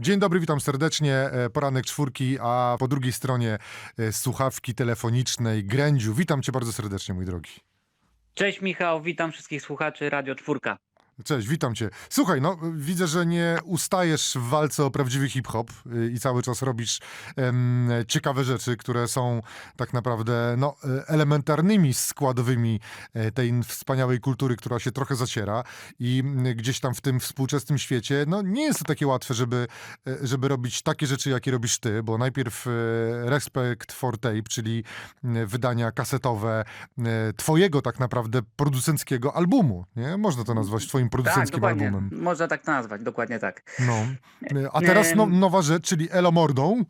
Dzień dobry, witam serdecznie. E, Poranek czwórki, a po drugiej stronie e, słuchawki telefonicznej Grędziu. Witam cię bardzo serdecznie, mój drogi. Cześć Michał, witam wszystkich słuchaczy Radio Czwórka. Cześć, witam cię. Słuchaj, no widzę, że nie ustajesz w walce o prawdziwy hip-hop y, i cały czas robisz em, ciekawe rzeczy, które są tak naprawdę no, e, elementarnymi składowymi e, tej wspaniałej kultury, która się trochę zaciera i m, gdzieś tam w tym współczesnym świecie, no nie jest to takie łatwe, żeby, e, żeby robić takie rzeczy, jakie robisz ty, bo najpierw Respect for Tape, czyli m, wydania kasetowe twojego tak naprawdę producenckiego albumu, nie? Można to nazwać twoim Tak, producenckim dokładnie. albumem. Można tak nazwać, dokładnie tak. No. A teraz no, nowa rzecz, czyli Elo Mordą.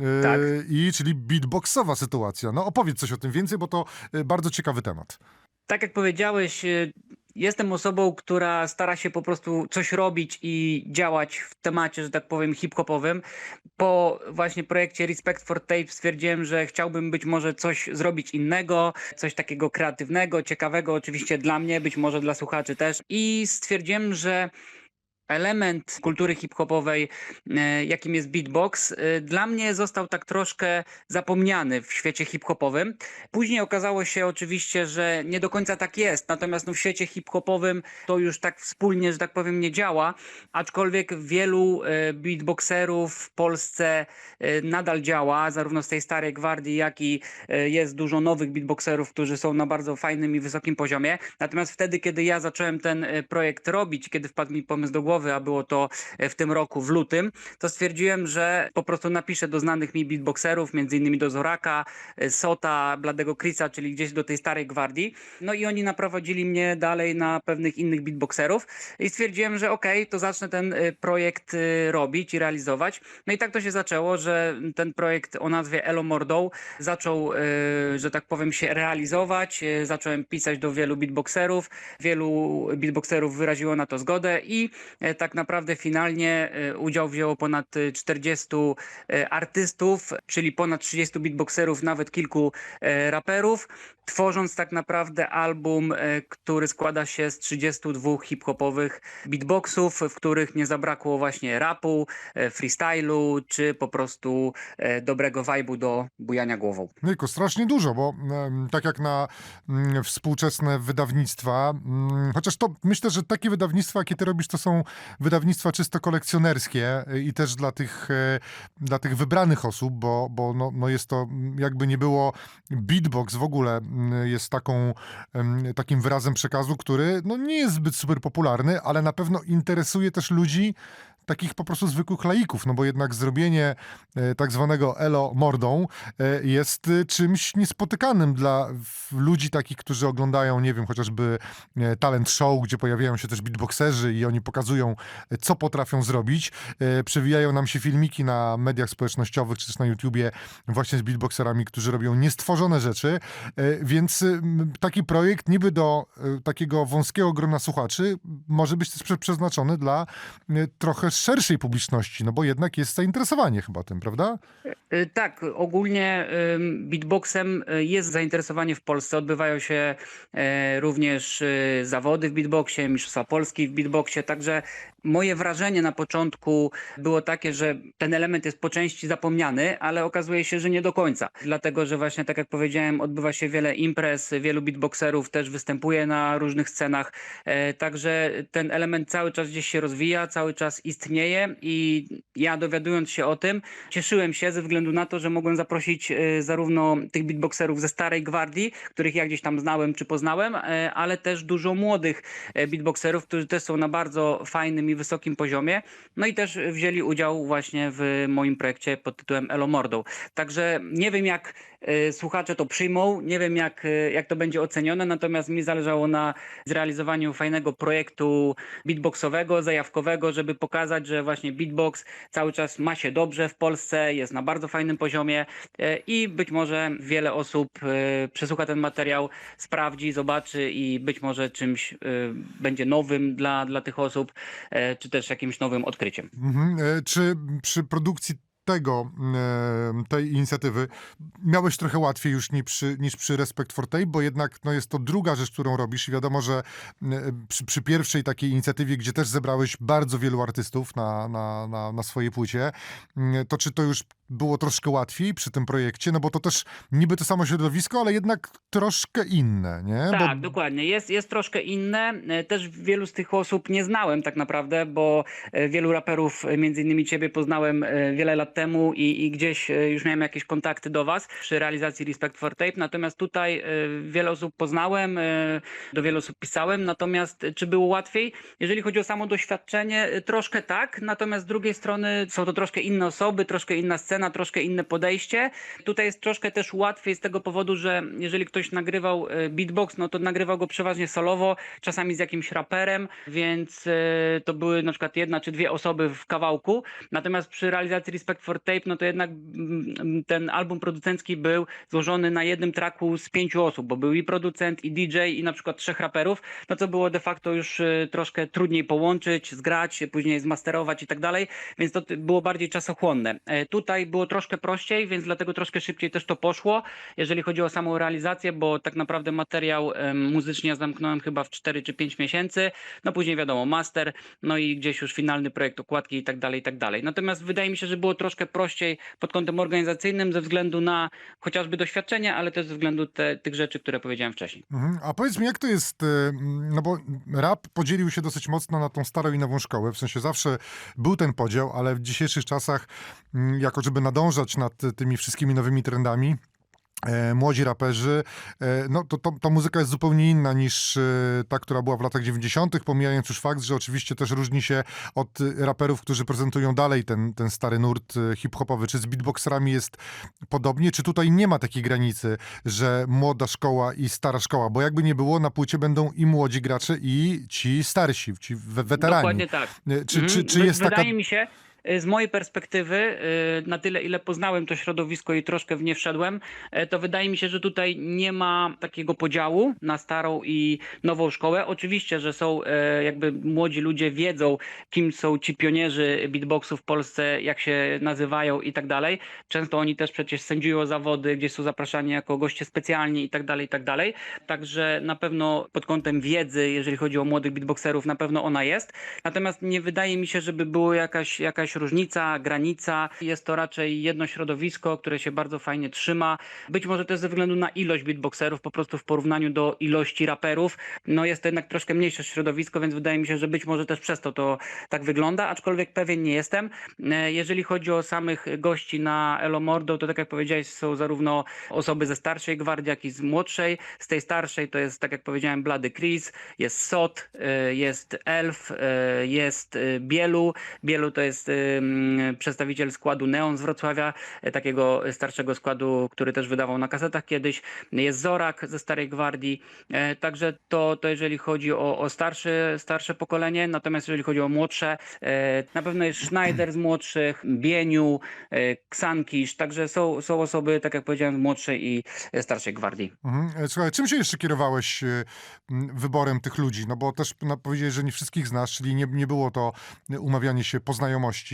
e, Tak. I czyli beatboxowa sytuacja. No opowiedz coś o tym więcej, bo to e, bardzo ciekawy temat. Tak jak powiedziałeś, y, jestem osobą, która stara się po prostu coś robić i działać w temacie, że tak powiem, hip-hopowym. Po właśnie projekcie Respect for Tape stwierdziłem, że chciałbym być może coś zrobić innego, coś takiego kreatywnego, ciekawego, oczywiście dla mnie, być może dla słuchaczy też. I stwierdziłem, że element kultury hip-hopowej, e, jakim jest beatbox, e, dla mnie został tak troszkę zapomniany w świecie hip-hopowym. Później okazało się oczywiście, że nie do końca tak jest, natomiast no w świecie hip-hopowym to już tak wspólnie, że tak powiem, nie działa, aczkolwiek wielu e, beatboxerów w Polsce nadal działa, zarówno z tej starej gwardii, jak i jest dużo nowych beatboxerów, którzy są na bardzo fajnym i wysokim poziomie. Natomiast wtedy, kiedy ja zacząłem ten projekt robić, kiedy wpadł mi pomysł do głowy, a było to e, w tym roku, w lutym, to stwierdziłem, że po prostu napiszę do znanych mi beatboxerów, między innymi do Zoraka, e, Sota, Bladego Chrisa, czyli gdzieś do tej starej gwardii. No i oni naprowadzili mnie dalej na pewnych innych beatboxerów i stwierdziłem, że okej, to zacznę ten e, projekt robić i realizować. No i tak to się zaczęło, że ten projekt o nazwie Elo zaczął, że tak powiem, się realizować. Zacząłem pisać do wielu beatboxerów. Wielu beatboxerów wyraziło na to zgodę i tak naprawdę finalnie e, udział wzięło ponad e, 40 e, artystów, czyli ponad 30 beatboxerów, nawet kilku e, raperów, tworząc tak naprawdę album, e, który składa się z 32 hip-hopowych beatboxów, w których nie zabrakło właśnie rapu, e, freestylu, czy po prostu e, dobrego vibe'u do bujania głową. Jejku, strasznie dużo, bo tak jak na mm, współczesne wydawnictwa, mm, chociaż to myślę, że takie wydawnictwa, jakie ty robisz, to są wydawnictwa czysto kolekcjonerskie i też dla tych, dla tych wybranych osób, bo, bo no, no jest to, mm, jakby nie było, beatbox w ogóle jest taką, takim wyrazem przekazu, który no, nie jest zbyt super popularny, ale na pewno interesuje też ludzi, takich po prostu zwykłych laików, no bo jednak zrobienie e, tak zwanego elo mordą e, jest e, czymś niespotykanym dla ludzi takich, którzy oglądają, nie wiem, chociażby talent show, gdzie pojawiają się też beatboxerzy i oni pokazują, co potrafią zrobić. Przewijają nam się filmiki na mediach społecznościowych, czy też na YouTubie właśnie z beatboxerami, którzy robią niestworzone rzeczy, więc taki projekt niby do takiego wąskiego grona słuchaczy może być też prze- przeznaczony dla e, szerszej publiczności, no bo jednak jest zainteresowanie chyba tym, prawda? Y, Tak, ogólnie beatboxem y, jest zainteresowanie w Polsce. Odbywają się e, również y, zawody w beatboxie, Mistrzostwa Polski w beatboxie, także moje wrażenie na początku było takie, że ten element jest po części zapomniany, ale okazuje się, że nie do końca. Dlatego, że właśnie tak jak powiedziałem, odbywa się wiele imprez, wielu beatboxerów też występuje na różnych scenach, e, także ten element cały czas gdzieś się rozwija, cały czas istnieje i ja dowiadując się o tym, cieszyłem się ze względu na to, że mogłem zaprosić e, zarówno tych beatboxerów ze starej gwardii, których ja gdzieś tam znałem czy poznałem, e, ale też dużo młodych beatboxerów, którzy też są na bardzo fajnym i wysokim poziomie. No i też wzięli udział właśnie w moim projekcie pod tytułem Elo Mordą. Także nie wiem jak słuchacze to przyjmą, nie wiem jak, e, jak to będzie ocenione, natomiast mi zależało na zrealizowaniu fajnego projektu beatboxowego, zajawkowego, żeby pokazać, że właśnie beatbox cały czas ma się dobrze w Polsce, jest na bardzo fajnym poziomie e, i być może wiele osób przesłucha ten materiał, sprawdzi, zobaczy i być może czymś będzie nowym dla, dla tych osób, czy też jakimś nowym odkryciem. Mhm. E, Czy przy produkcji tego, tej inicjatywy. Miałeś trochę łatwiej już niż przy, niż przy Respect for Tape, bo jednak no, jest to druga rzecz, którą robisz i wiadomo, że przy, przy pierwszej takiej inicjatywie, gdzie też zebrałeś bardzo wielu artystów na, na, na, na swojej płycie, to czy to już było troszkę łatwiej przy tym projekcie? No bo to też niby to samo środowisko, ale jednak troszkę inne, nie? Tak, bo, dokładnie. Jest, jest troszkę inne. E, Też wielu z tych osób nie znałem tak naprawdę, bo e, wielu raperów, e, między innymi ciebie, poznałem wiele lat temu i, i gdzieś już miałem jakieś kontakty do was przy realizacji Respect for Tape. Natomiast tutaj wiele osób poznałem, do wielu osób pisałem. Natomiast czy było łatwiej? Jeżeli chodzi o samo doświadczenie, troszkę tak. Natomiast z drugiej strony są to troszkę inne osoby, troszkę inna scena, troszkę inne podejście. Tutaj jest troszkę też łatwiej z tego powodu, że jeżeli ktoś nagrywał e, beatbox, no to nagrywał go przeważnie solowo, czasami z jakimś raperem, więc e, to były na przykład jedna czy dwie osoby w kawałku. Natomiast przy realizacji Respect for Tape, no to jednak mm, ten album producencki był złożony na jednym traku z pięciu osób, bo był i producent, i DJ, i na przykład trzech raperów, no co było de facto już e, troszkę trudniej połączyć, zgrać, później zmasterować i tak dalej, więc to było bardziej czasochłonne. E, Było troszkę prościej, więc dlatego troszkę szybciej też to poszło, jeżeli chodzi o samą realizację, bo tak naprawdę materiał em, muzycznie ja zamknąłem chyba w 4 czy 5 miesięcy, no później wiadomo master, no i gdzieś już finalny projekt okładki i tak dalej, i tak dalej. Natomiast wydaje mi się, że było troszkę prościej pod kątem organizacyjnym ze względu na chociażby doświadczenie, ale też ze względu te, tych rzeczy, które powiedziałem wcześniej. Mhm. A powiedz mi, jak to jest, y, no bo rap podzielił się dosyć mocno na tą starą i nową szkołę, w sensie zawsze był ten podział, ale w dzisiejszych czasach, mm, jako żeby nadążać nad tymi wszystkimi nowymi trendami, e, młodzi raperzy, e, no to, to ta muzyka jest zupełnie inna niż e, ta, która była w latach 90., pomijając już fakt, że oczywiście też różni się od raperów, którzy prezentują dalej ten, ten stary nurt hip-hopowy. Czy z beatboxerami jest podobnie, czy tutaj nie ma takiej granicy, że młoda szkoła i stara szkoła, bo jakby nie było, na płycie będą i młodzi gracze, i ci starsi, ci we- weterani. Dokładnie tak. Czy, czy, czy jest taka... Wydaje mi się, z mojej perspektywy, y, na tyle ile poznałem to środowisko i troszkę w nie wszedłem, e, to wydaje mi się, że tutaj nie ma takiego podziału na starą i nową szkołę. Oczywiście, że są e, jakby młodzi ludzie wiedzą, kim są ci pionierzy beatboxu w Polsce, jak się nazywają i tak dalej. Często oni też przecież sędziują zawody, gdzie są zapraszani jako goście specjalni i tak dalej, i tak dalej. Także na pewno pod kątem wiedzy, jeżeli chodzi o młodych beatboxerów, na pewno ona jest. Natomiast nie wydaje mi się, żeby była jakaś, jakaś różnica, granica. Jest to raczej jedno środowisko, które się bardzo fajnie trzyma. Być może też ze względu na ilość beatboxerów, po prostu w porównaniu do ilości raperów. No jest to jednak troszkę mniejsze środowisko, więc wydaje mi się, że być może też przez to to tak wygląda, aczkolwiek pewien nie jestem. E, Jeżeli chodzi o samych gości na Elo Mordo, to tak jak powiedziałeś, są zarówno osoby ze starszej gwardii, jak i z młodszej. Z tej starszej to jest, tak jak powiedziałem, Blady Chris, jest Sot, e, jest Elf, e, jest Bielu. Bielu to jest przedstawiciel składu Neon z Wrocławia, e, takiego starszego składu, który też wydawał na kasetach kiedyś. Jest Zorak ze Starej Gwardii. E, Także to, to jeżeli chodzi o, o starsze, starsze pokolenie, natomiast jeżeli chodzi o młodsze, e, na pewno jest Schneider z młodszych, Bieniu, Ksankisz, także są, są osoby, tak jak powiedziałem, młodszej i starszej gwardii. Mhm. Słuchaj, czym się jeszcze kierowałeś wyborem tych ludzi? No bo też no, powiedziałeś, że nie wszystkich znasz, czyli nie, nie było to umawianie się po znajomości.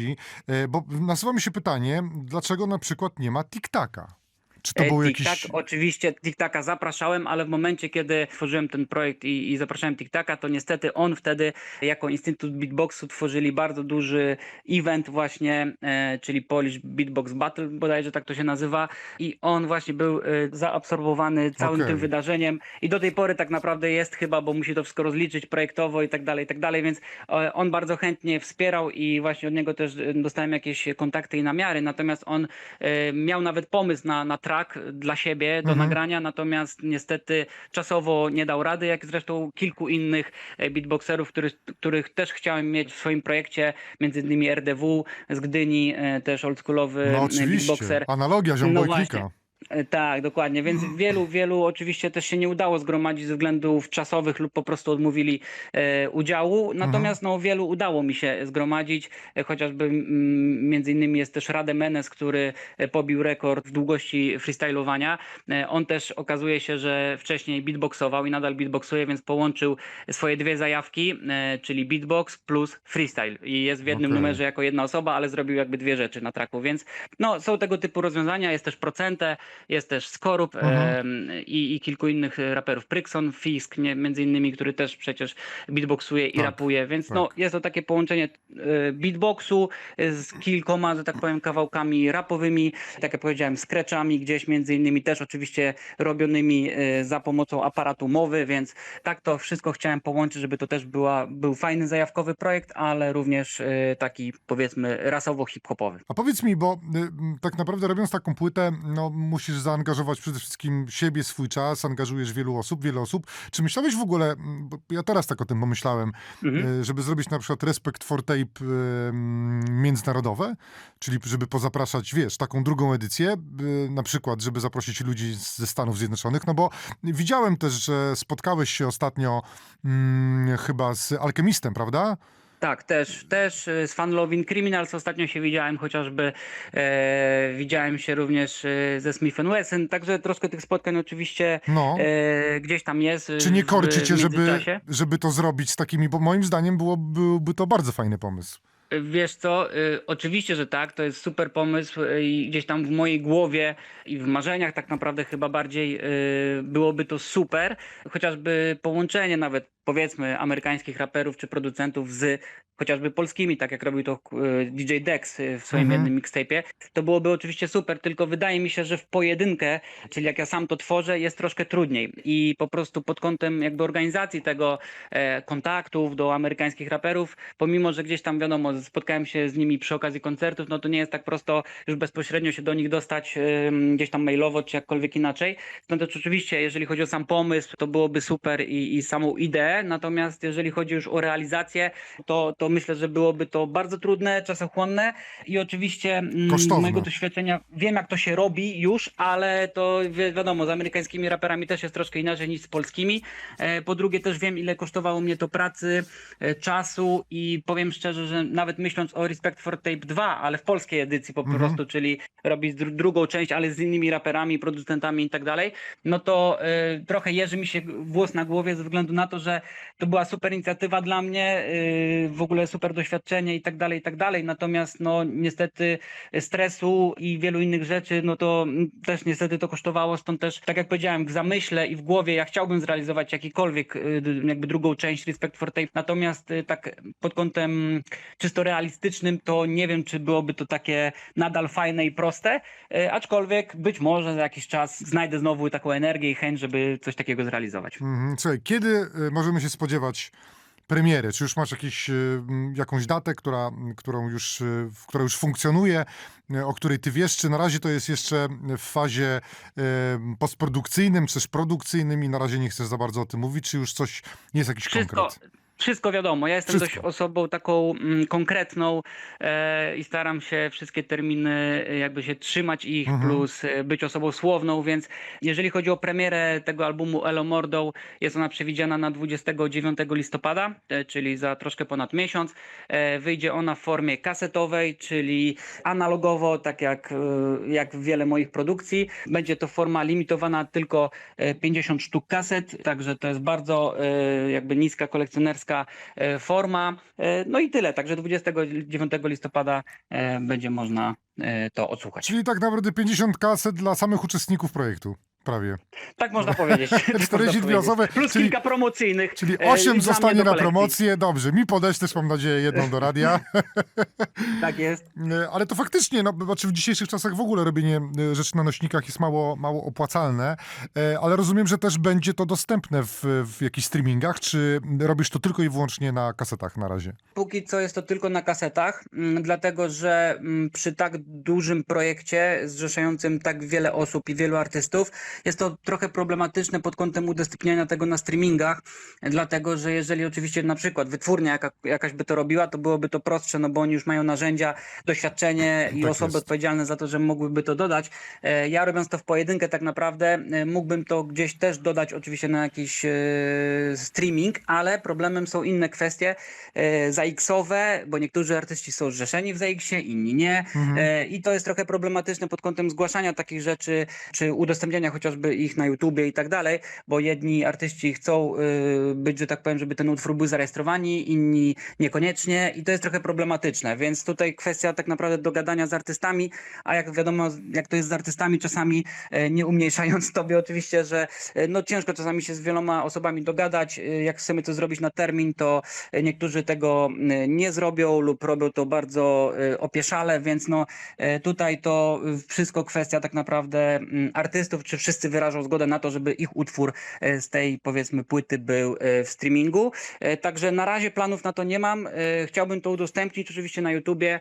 E, Bo nasuwa mi się pytanie, dlaczego na przykład nie ma TikTaka? Czy to E, był TikTok, jakiś... oczywiście TikTaka zapraszałem, ale w momencie, kiedy tworzyłem ten projekt i, i zapraszałem TikTaka, to niestety on wtedy jako Instytut Beatboxu tworzyli bardzo duży event właśnie, e, czyli Polish Beatbox Battle, bodajże tak to się nazywa i on właśnie był e, zaabsorbowany całym Okej. tym wydarzeniem i do tej pory tak naprawdę jest chyba, bo musi to wszystko rozliczyć projektowo i tak dalej, i tak dalej, więc e, on bardzo chętnie wspierał i właśnie od niego też e, dostałem jakieś kontakty i namiary, natomiast on e, miał nawet pomysł na, na track dla siebie do Mhm. nagrania, natomiast niestety czasowo nie dał rady, jak zresztą kilku innych e, beatboxerów, których, których też chciałem mieć w swoim projekcie, między innymi RDW z Gdyni, e, też oldschoolowy No oczywiście, beatboxer. analogia No ziombo i właśnie. E, Tak, dokładnie, więc wielu, wielu oczywiście też się nie udało zgromadzić ze względów czasowych lub po prostu odmówili e, udziału. Natomiast no, wielu udało mi się zgromadzić, e, chociażby mm, między innymi jest też Rade Menes, który e, pobił rekord w długości freestylowania. E, on też okazuje się, że wcześniej beatboxował i nadal beatboxuje, więc połączył swoje dwie zajawki, e, czyli beatbox plus freestyle. I jest w jednym Okej. numerze jako jedna osoba, ale zrobił jakby dwie rzeczy na traku, więc no, są tego typu rozwiązania, jest też Procente, jest też Skorup Mhm. i, i kilku innych e, raperów, Prykson, Fisk, nie, między innymi, który też przecież beatboxuje i Tak, rapuje, więc tak. no, jest to takie połączenie e, beatboxu z kilkoma, że tak powiem, kawałkami rapowymi, tak jak powiedziałem, scratchami gdzieś między innymi też oczywiście robionymi e, za pomocą aparatu mowy, więc tak to wszystko chciałem połączyć, żeby to też była, był fajny zajawkowy projekt, ale również taki powiedzmy rasowo hip-hopowy. A powiedz mi, bo y, tak naprawdę robiąc taką płytę, no musisz zaangażować przede wszystkim siebie, swój czas, angażujesz wielu osób, wiele osób. Czy myślałeś w ogóle, bo ja teraz tak o tym pomyślałem, Mhm. y, żeby zrobić na przykład Respect for Tape y, międzynarodowe, czyli żeby pozapraszać, wiesz, taką drugą edycję, y, na przykład, żeby zaprosić ludzi ze Stanów Zjednoczonych, no bo widziałem też, że spotkałeś się ostatnio mm, chyba z Alchemistem, prawda? Tak, też, też e, z Fun Loving Criminals ostatnio się widziałem, chociażby e, widziałem się również e, ze Smith Wesson, także troszkę tych spotkań oczywiście No. e, gdzieś tam jest. e, Czy nie w korci cię, żeby, żeby to zrobić z takimi, bo moim zdaniem było, byłby to bardzo fajny pomysł. Wiesz co, y, oczywiście, że tak, to jest super pomysł y, i gdzieś tam w mojej głowie i w marzeniach tak naprawdę chyba bardziej y, byłoby to super, chociażby połączenie nawet powiedzmy amerykańskich raperów czy producentów z chociażby polskimi, tak jak robił to y, DJ Dex y, w swoim Mhm. jednym mixtape'ie, to byłoby oczywiście super, tylko wydaje mi się, że w pojedynkę, czyli jak ja sam to tworzę, jest troszkę trudniej i po prostu pod kątem jakby organizacji tego e, kontaktów do amerykańskich raperów, pomimo, że gdzieś tam wiadomo, spotkałem się z nimi przy okazji koncertów, no to nie jest tak prosto już bezpośrednio się do nich dostać gdzieś tam mailowo czy jakkolwiek inaczej. No to oczywiście, jeżeli chodzi o sam pomysł, to byłoby super i, i samą ideę, natomiast jeżeli chodzi już o realizację, to, to myślę, że byłoby to bardzo trudne, czasochłonne i oczywiście mm, z Kosztowne. mojego doświadczenia wiem, jak to się robi już, ale to wi- wiadomo, z amerykańskimi raperami też jest troszkę inaczej niż z polskimi. E, Po drugie też wiem, ile kosztowało mnie to pracy, e, czasu i powiem szczerze, że nawet myśląc o Respect for Tape 2, ale w polskiej edycji po Mhm. prostu, czyli robić dru- drugą część, ale z innymi raperami, producentami i tak dalej, no to e, trochę jeży mi się włos na głowie ze względu na to, że to była super inicjatywa dla mnie, e, w ogóle super doświadczenie i tak dalej, i tak dalej. Natomiast no niestety stresu i wielu innych rzeczy, no to mm, też niestety to kosztowało, stąd też, tak jak powiedziałem, w zamyśle i w głowie ja chciałbym zrealizować jakikolwiek y, jakby drugą część Respect for Tape, natomiast y, tak pod kątem czysto realistycznym to nie wiem, czy byłoby to takie nadal fajne i proste, y, aczkolwiek być może za jakiś czas znajdę znowu taką energię i chęć, żeby coś takiego zrealizować. Mhm. Słuchaj, kiedy y, możemy się spodziewać premiery? Czy już masz jakiś, m, jakąś datę, która, którą już, w- która już funkcjonuje, y, o której ty wiesz, czy na razie to jest jeszcze w fazie postprodukcyjnym, czy też produkcyjnym i na razie nie chcesz za bardzo o tym mówić, czy już coś, jest jakiś Wszystko, konkret? Wszystko wiadomo. Ja jestem Wszystko. dość osobą taką mm, konkretną e, i staram się wszystkie terminy e, jakby się trzymać ich, Mhm. plus e, być osobą słowną, więc jeżeli chodzi o premierę tego albumu Elo Mordą, jest ona przewidziana na 29 listopada, e, czyli za troszkę ponad miesiąc. E, wyjdzie ona w formie kasetowej, czyli analogowo, tak jak, e, jak wiele moich produkcji. Będzie to forma limitowana tylko e, 50 sztuk kaset, także to jest bardzo jakby niska kolekcjonerska e, forma. E, No i tyle, także 29 listopada e, będzie można to odsłuchać. Czyli tak naprawdę 50 kaset dla samych uczestników projektu, prawie. Tak można powiedzieć. Tak można 42 powiedzieć. osoby, Plus czyli- kilka promocyjnych. Czyli e, i 8 dla mnie zostanie na promocję, dobrze. Mi też mam nadzieję jedną do radia. Tak jest. E, Ale to faktycznie, no, znaczy w dzisiejszych czasach w ogóle robienie e, rzeczy na nośnikach jest mało, mało opłacalne, ale rozumiem, że też będzie to dostępne w, w jakichś streamingach, czy robisz to tylko i wyłącznie na kasetach na razie? Póki co jest to tylko na kasetach, mm, dlatego że mm, przy tak dużym projekcie zrzeszającym tak wiele osób i wielu artystów, jest to trochę problematyczne pod kątem udostępniania tego na streamingach, dlatego że jeżeli oczywiście na przykład wytwórnia jaka, jakaś by to robiła, to byłoby to prostsze, no bo oni już mają narzędzia, doświadczenie i Tak osoby jest. odpowiedzialne za to, że mogłyby to dodać. E, Ja robiąc to w pojedynkę tak naprawdę e, mógłbym to gdzieś też dodać oczywiście na jakiś e, streaming, ale problemem są inne kwestie e, ZAX-owe, bo niektórzy artyści są zrzeszeni w ZAX-ie, inni nie Mhm. i to jest trochę problematyczne pod kątem zgłaszania takich rzeczy, czy udostępniania chociażby ich na YouTubie i tak dalej, bo jedni artyści chcą y, być, że tak powiem, żeby ten utwór był zarejestrowani, inni niekoniecznie i to jest trochę problematyczne, więc tutaj kwestia tak naprawdę dogadania z artystami, a jak wiadomo, jak to jest z artystami, czasami e, nie umniejszając tobie oczywiście, że e, no ciężko czasami się z wieloma osobami dogadać, e, jak chcemy to zrobić na termin, to niektórzy tego nie zrobią lub robią to bardzo opieszale, więc no tutaj to wszystko kwestia tak naprawdę mm, artystów, czy wszyscy wyrażą zgodę na to, żeby ich utwór e, z tej powiedzmy płyty był e, w streamingu. E, Także na razie planów na to nie mam. Chciałbym to udostępnić oczywiście na YouTubie,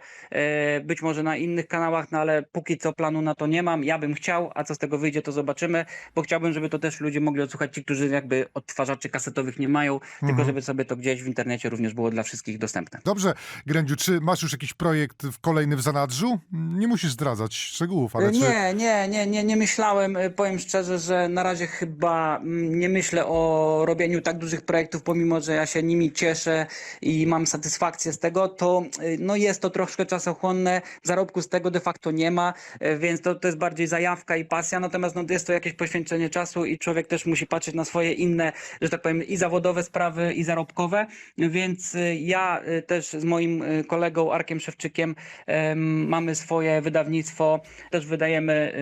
być może na innych kanałach, no ale póki co planu na to nie mam. Ja bym chciał, a co z tego wyjdzie, to zobaczymy, bo chciałbym, żeby to też ludzie mogli odsłuchać, ci, którzy jakby odtwarzaczy kasetowych nie mają, tylko Mhm. żeby sobie to gdzieś w internecie również było dla wszystkich dostępne. Dobrze, Grędziu, czy masz już jakiś projekt w kolejny w zanadrzu? Nie musisz zdradzać szczegółów, ale czy... Nie, nie, nie, nie, nie myślałem. Powiem szczerze, że na razie chyba mm, nie myślę o robieniu tak dużych projektów, pomimo że ja się nimi cieszę i mam satysfakcję z tego, to y, no jest to troszkę czasochłonne, zarobku z tego de facto nie ma, y, więc to, to jest bardziej zajawka i pasja, natomiast no, jest to jakieś poświęcenie czasu i człowiek też musi patrzeć na swoje inne, że tak powiem, i zawodowe sprawy, i zarobkowe, więc y, ja też z moim kolegą Arkiem Szewczykiem em, mamy swoje wydawnictwo, też wydajemy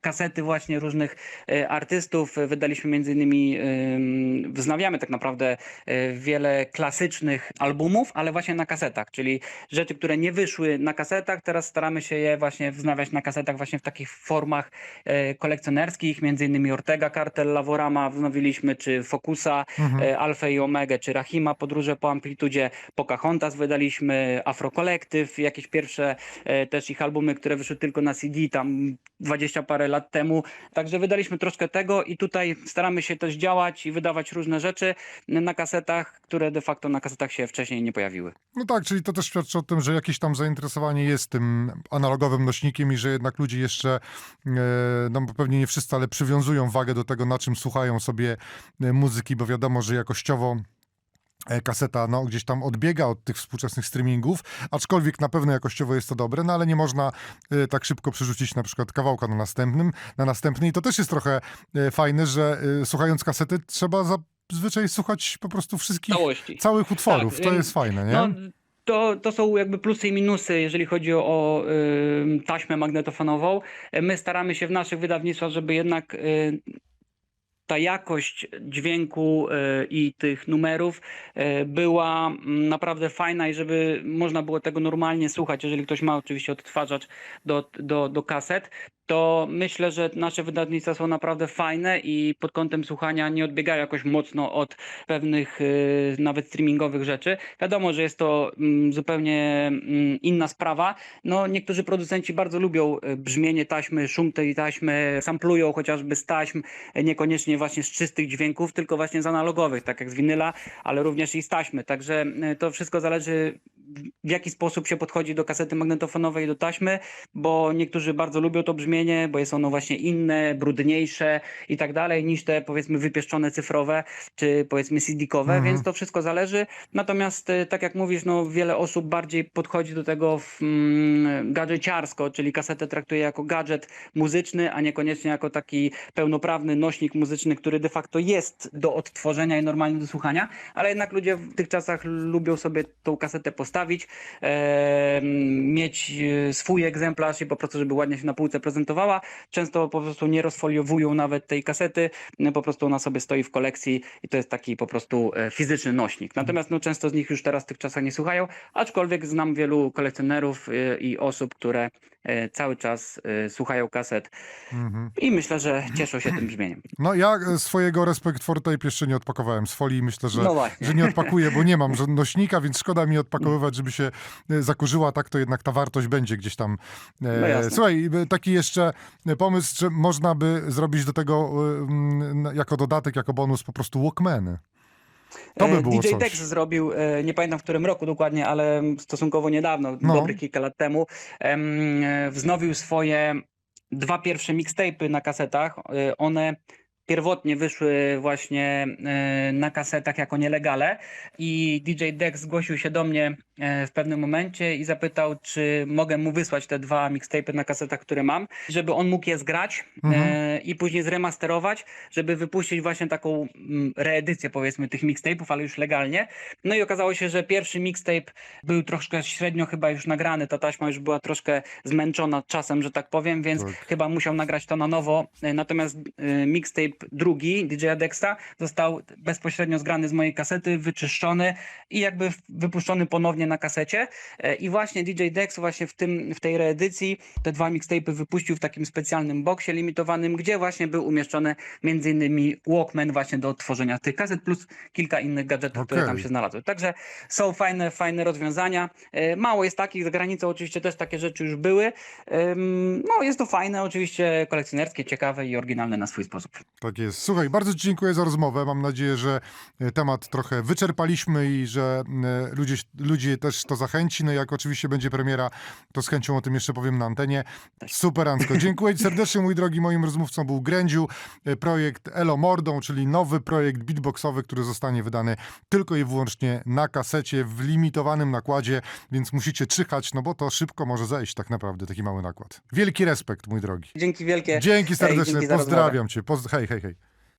kasety właśnie różnych y, artystów. Wydaliśmy między innymi, ym, wznawiamy tak naprawdę y, wiele klasycznych albumów, ale właśnie na kasetach, czyli rzeczy, które nie wyszły na kasetach, teraz staramy się je właśnie wznawiać na kasetach właśnie w takich formach e, kolekcjonerskich, między innymi Ortega Cartel, Lavorama wznowiliśmy, czy Focusa, Mhm. e, Alfa i Omega, czy Rahima, Podróże po Amplitudzie, Pocahontas wydaliśmy, Afro Collective, jakieś pierwsze e, też ich albumy, które wyszły tylko na CD tam 20 parę lat temu. Także wydaliśmy troszkę tego i tutaj staramy się też działać i wydawać różne rzeczy na kasetach, które de facto na kasetach się wcześniej nie pojawiły. No tak, czyli to też świadczy o tym, że jakieś tam zainteresowanie jest tym analogowym nośnikiem i że jednak ludzie jeszcze, e, no pewnie nie wszyscy, ale przywiązują wagę do tego, na czym słuchają sobie e, muzyki, bo wiadomo, że jakościowo kaseta no, gdzieś tam odbiega od tych współczesnych streamingów, aczkolwiek na pewno jakościowo jest to dobre, no ale nie można e, tak szybko przerzucić na przykład kawałka na następnym, na następny i to też jest trochę e, fajne, że e, słuchając kasety trzeba zazwyczaj słuchać po prostu wszystkich, Całości. całych utworów, Tak, to jest fajne, nie? No, to, to są jakby plusy i minusy, jeżeli chodzi o taśmę magnetofonową. E, My staramy się w naszych wydawnictwach, żeby jednak y, ta jakość dźwięku y, i tych numerów y, była mm, naprawdę fajna i żeby można było tego normalnie słuchać, jeżeli ktoś ma oczywiście odtwarzacz do, do, do kaset, to myślę, że nasze wydawnictwa są naprawdę fajne i pod kątem słuchania nie odbiegają jakoś mocno od pewnych y, nawet streamingowych rzeczy. Wiadomo, że jest to mm, zupełnie mm, inna sprawa. No, niektórzy producenci bardzo lubią y, brzmienie taśmy, szum tej taśmy, samplują chociażby z taśm, niekoniecznie właśnie z czystych dźwięków, tylko właśnie z analogowych, tak jak z winyla, ale również i z taśmy. Także y, to wszystko zależy w jaki sposób się podchodzi do kasety magnetofonowej do taśmy, bo niektórzy bardzo lubią to brzmienie, bo jest ono właśnie inne, brudniejsze i tak dalej niż te powiedzmy wypieszczone cyfrowe czy powiedzmy CD-kowe, Mhm. więc to wszystko zależy. Natomiast e, tak jak mówisz, no wiele osób bardziej podchodzi do tego w, mm, gadżeciarsko, czyli kasetę traktuje jako gadżet muzyczny, a niekoniecznie jako taki pełnoprawny nośnik muzyczny, który de facto jest do odtworzenia i normalnie do słuchania, ale jednak ludzie w tych czasach lubią sobie tą kasetę postawić, e, mieć e, swój egzemplarz i po prostu, żeby ładnie się na półce prezentowała. Często po prostu nie rozfoliowują nawet tej kasety, no po prostu ona sobie stoi w kolekcji i to jest taki po prostu e, fizyczny nośnik. Natomiast no, często z nich już teraz w tych czasach nie słuchają, aczkolwiek znam wielu kolekcjonerów e, i osób, które e, cały czas e, słuchają kaset Mhm. i myślę, że cieszą się tym brzmieniem. No ja e, swojego Respect for Tape jeszcze nie odpakowałem z folii. Myślę, że, No że nie odpakuję, bo nie mam nośnika, więc szkoda mi odpakowywać, żeby się e, zakurzyła. Tak to jednak ta wartość będzie gdzieś tam. e, No jasne. Słuchaj, e, taki jeszcze pomysł, czy można by zrobić do tego e, jako dodatek, jako bonus po prostu Walkmany. To by E, było DJ coś. Dex zrobił, e, nie pamiętam w którym roku dokładnie, ale stosunkowo niedawno, No. kilka lat temu, em, e, wznowił swoje dwa pierwsze mixtape'y na kasetach. One pierwotnie wyszły właśnie na kasetach jako nielegale i DJ Dex zgłosił się do mnie w pewnym momencie i zapytał, czy mogę mu wysłać te dwa mixtape'y na kasetach, które mam, żeby on mógł je zgrać Mhm. e, i później zremasterować, żeby wypuścić właśnie taką mm, reedycję powiedzmy tych mixtape'ów, ale już legalnie. No i okazało się, że pierwszy mixtape był troszkę średnio chyba już nagrany, ta taśma już była troszkę zmęczona czasem, że tak powiem, więc Tak. chyba musiał nagrać to na nowo. E, Natomiast e, mixtape drugi DJ Dexa został bezpośrednio zgrany z mojej kasety, wyczyszczony i jakby wypuszczony ponownie na kasecie. E, I właśnie DJ Dex właśnie w, tym, w tej reedycji te dwa mixtape'y wypuścił w takim specjalnym boksie limitowanym, gdzie właśnie był umieszczony między innymi Walkman właśnie do odtworzenia tych kaset, plus kilka innych gadżetów, które tam się znalazły. Także są fajne, fajne rozwiązania. E, Mało jest takich, za granicą oczywiście też takie rzeczy już były. No jest to fajne, oczywiście kolekcjonerskie, ciekawe i oryginalne na swój sposób. Tak jest. Słuchaj, bardzo Ci dziękuję za rozmowę. Mam nadzieję, że e, temat trochę wyczerpaliśmy i że e, ludzie, też to zachęci. No jak oczywiście będzie premiera, to z chęcią o tym jeszcze powiem na antenie. Super, Ansko. Dziękuję Ci serdecznie, mój drogi. Moim rozmówcą był Grędziu. E, Projekt Elo Mordą, czyli nowy projekt beatboxowy, który zostanie wydany tylko i wyłącznie na kasecie w limitowanym nakładzie, więc musicie czyhać, no bo to szybko może zejść tak naprawdę, taki mały nakład. Wielki respekt, mój drogi. Dzięki wielkie. Dzięki serdecznie, dzięki za rozmowę. pozdrawiam Cię. Poz- hej, hej, hej.